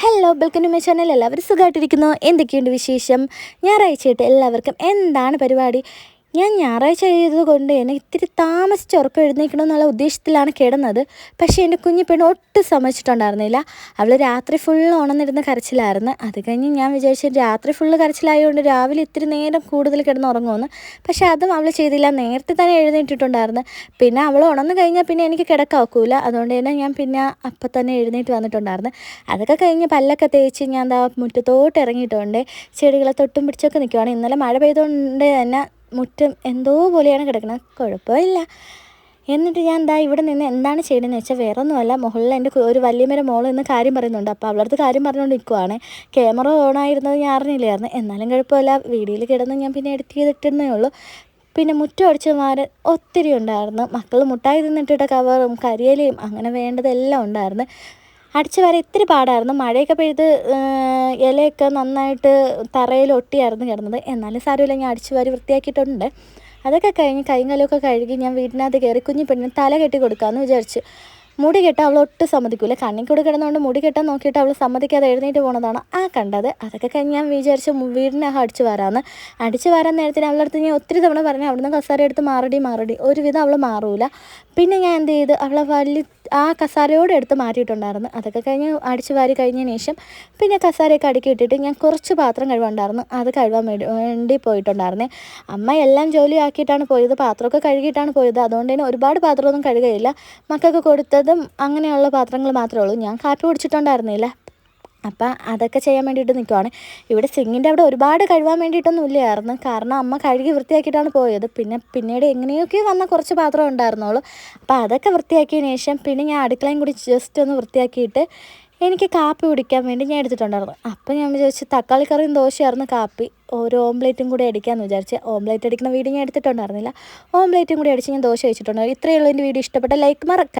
Hello welcome to my channel എല്ലാവരും സുഖമായിട്ടിരിക്കുന്നു. എന്തൊക്കെയുണ്ട് വിശേഷം? ഞായറാഴ്ചയായിട്ട് എല്ലാവർക്കും എന്താണ് പരിപാടി? ഞാൻ ഞായറാഴ്ച ആയതുകൊണ്ട് എന്നെ ഇത്തിരി താമസിച്ച് ഉറക്കം എഴുന്നേക്കണം എന്നുള്ള ഉദ്ദേശത്തിലാണ് കിടന്നത്. പക്ഷേ എന്റെ കുഞ്ഞി പെണ്ണ് ഒട്ടും സമ്മതിച്ചിട്ടുണ്ടായിരുന്നില്ല. അവൾ രാത്രി ഫുൾ ഉണർന്നിരുന്ന കരച്ചിലായിരുന്നു. അത് കഴിഞ്ഞ് ഞാൻ വിചാരിച്ചു രാത്രി ഫുള്ള് കരച്ചിലായതുകൊണ്ട് രാവിലെ ഇത്തിരി നേരം കൂടുതൽ കിടന്ന് ഉറങ്ങുമെന്ന്. പക്ഷേ അതും അവൾ ചെയ്തില്ല. നേരത്തെ തന്നെ എഴുന്നേറ്റിട്ടുണ്ടായിരുന്നു. പിന്നെ അവൾ ഉണർന്നു കഴിഞ്ഞാൽ പിന്നെ എനിക്ക് കിടക്കാക്കൂല അതുകൊണ്ട് തന്നെ ഞാൻ പിന്നെ അപ്പം തന്നെ എഴുന്നേറ്റ് വന്നിട്ടുണ്ടായിരുന്നു. അതൊക്കെ കഴിഞ്ഞ് പല്ലൊക്കെ തേച്ച് ഞാൻ എന്താ മുറ്റത്തോട്ട് ഇറങ്ങിയിട്ടുണ്ട്. ചെടികളെ തൊട്ടും പിടിച്ചൊക്കെ നിൽക്കുവാണ്. ഇന്നലെ മഴ പെയ്തുകൊണ്ട് തന്നെ മുറ്റം എന്തോ പോലെയാണ് കിടക്കുന്നത് കുഴപ്പമില്ല. എന്നിട്ട് ഞാൻ എന്താ ഇവിടെ നിന്ന് എന്താണ് ചെയ്യണമെന്ന് വെച്ചാൽ വേറെ ഒന്നുമല്ല മുകളിൽ എന്റെ ഒരു വലിയമര മോൾ ഇന്ന് കാര്യം പറയുന്നുണ്ട്. അപ്പോൾ അവളടുത്ത് കാര്യം പറഞ്ഞുകൊണ്ട് നിൽക്കുവാണ് ക്യാമറ ഓൺ ആയിരുന്നത് ഞാൻ അറിഞ്ഞില്ലായിരുന്നു. എന്നാലും കുഴപ്പമില്ല. വീഡിയോയിൽ കിടന്ന് ഞാൻ പിന്നെ എഡിറ്റ് ചെയ്തിട്ടേ ഉള്ളൂ. പിന്നെ മുറ്റം അടിച്ചമാർ ഒത്തിരി ഉണ്ടായിരുന്നു. മക്കൾ മുട്ടായി തിന്നിട്ടിട്ട കവറും കരിയലയും അങ്ങനെ വേണ്ടതെല്ലാം ഉണ്ടായിരുന്നു. അടിച്ചു വരെ ഇത്തിരി പാടായിരുന്നു. മഴയൊക്കെ പെയ്ത് ഇലയൊക്കെ നന്നായിട്ട് തറയിൽ ഒട്ടിയായിരുന്നു കിടന്നത്. എന്നാലും സാരമില്ല ഞാൻ അടിച്ചു വാരി വൃത്തിയാക്കിയിട്ടുണ്ട്. അതൊക്കെ കഴിഞ്ഞ് കൈകാലൊക്കെ കഴുകി ഞാൻ വീടിനകത്ത് കയറി കുഞ്ഞു പെണ്ണിന് തല കെട്ടി കൊടുക്കാമെന്ന് വിചാരിച്ചു. മുടി കെട്ടാൻ അവൾ ഒട്ടും സമ്മതിക്കില്ല കണ്ണിൽ കൂടെ കിടന്നുകൊണ്ട് മുടി കെട്ടാൻ നോക്കിയിട്ട് അവൾ സമ്മതിക്കാതെ എഴുന്നേറ്റ് പോണതാണ് ആ കണ്ടത്. അതൊക്കെ കഴിഞ്ഞ് ഞാൻ വിചാരിച്ചു വീടിനകം അടിച്ചു വരാമെന്ന്. അടിച്ചു വരാൻ നേരത്തിന് അവളുടെ അടുത്ത് ഞാൻ ഒത്തിരി തവണ പറഞ്ഞു അവിടുന്ന് കസാര എടുത്ത് മാറടി മാറടി. ഒരുവിധം അവൾ മാറൂല. പിന്നെ ഞാൻ എന്ത് ചെയ്തു? അവളെ വലിയ ആ കസാരയോടെ എടുത്ത് മാറ്റിയിട്ടുണ്ടായിരുന്നു. അതൊക്കെ കഴിഞ്ഞ് അടിച്ചു വാരി കഴിഞ്ഞതിന് ശേഷം പിന്നെ കസാരയൊക്കെ അടുക്കി ഇട്ടിട്ട് ഞാൻ കുറച്ച് പാത്രം കഴുകാനുണ്ടായിരുന്നു. അത് കഴുകാൻ വേണ്ടി വേണ്ടി പോയിട്ടുണ്ടായിരുന്നേ. അമ്മ എല്ലാം ജോലി ആക്കിയിട്ടാണ് പോയത് പാത്രമൊക്കെ കഴുകിയിട്ടാണ് പോയത്. അതുകൊണ്ട് തന്നെ ഒരുപാട് പാത്രമൊന്നും കഴുകയില്ല. മക്കൾക്ക് കൊടുത്തതും അങ്ങനെയുള്ള പാത്രങ്ങൾ മാത്രമേ ഉള്ളൂ. ഞാൻ കാപ്പി കുടിച്ചിട്ടുണ്ടായിരുന്നില്ല. അപ്പം അതൊക്കെ ചെയ്യാൻ വേണ്ടിയിട്ട് നിൽക്കുവാണ് ഇവിടെ സിങ്ങിന്റെ അവിടെ ഒരുപാട് കഴുകാൻ വേണ്ടിയിട്ടൊന്നും ഇല്ലായിരുന്നു കാരണം അമ്മ കഴുകി വൃത്തിയാക്കിയിട്ടാണ് പോയത്. പിന്നെ പിന്നീട് എങ്ങനെയൊക്കെ വന്ന കുറച്ച് പാത്രം ഉണ്ടായിരുന്നുള്ളൂ. അപ്പോൾ അതൊക്കെ വൃത്തിയാക്കിയതിന് ശേഷം പിന്നെ ഞാൻ അടുക്കളയും കൂടി ജസ്റ്റ് ഒന്ന് വൃത്തിയാക്കിയിട്ട് എനിക്ക് കാപ്പി കുടിക്കാൻ വേണ്ടി ഞാൻ എടുത്തിട്ടുണ്ടായിരുന്നു. അപ്പം ഞാൻ വിചാരിച്ചു തക്കാളി കറിയും ദോശയായിരുന്നു കാപ്പി. ഒരു ഓംലേറ്റും കൂടി അടിക്കാമെന്ന് വിചാരിച്ച് ഓംലേറ്റ് അടിക്കുന്ന വീഡിയോ ഞാൻ എടുത്തിട്ടുണ്ടായിരുന്നില്ല. ഓംലേറ്റും കൂടി അടിച്ച് ഞാൻ ദോശ വെച്ചിട്ടുണ്ടായിരുന്നു ഇത്രയേ ഉള്ളൂ എന്റെ വീഡിയോ. ഇഷ്ടപ്പെട്ട ലൈക്ക് മറക്കാം.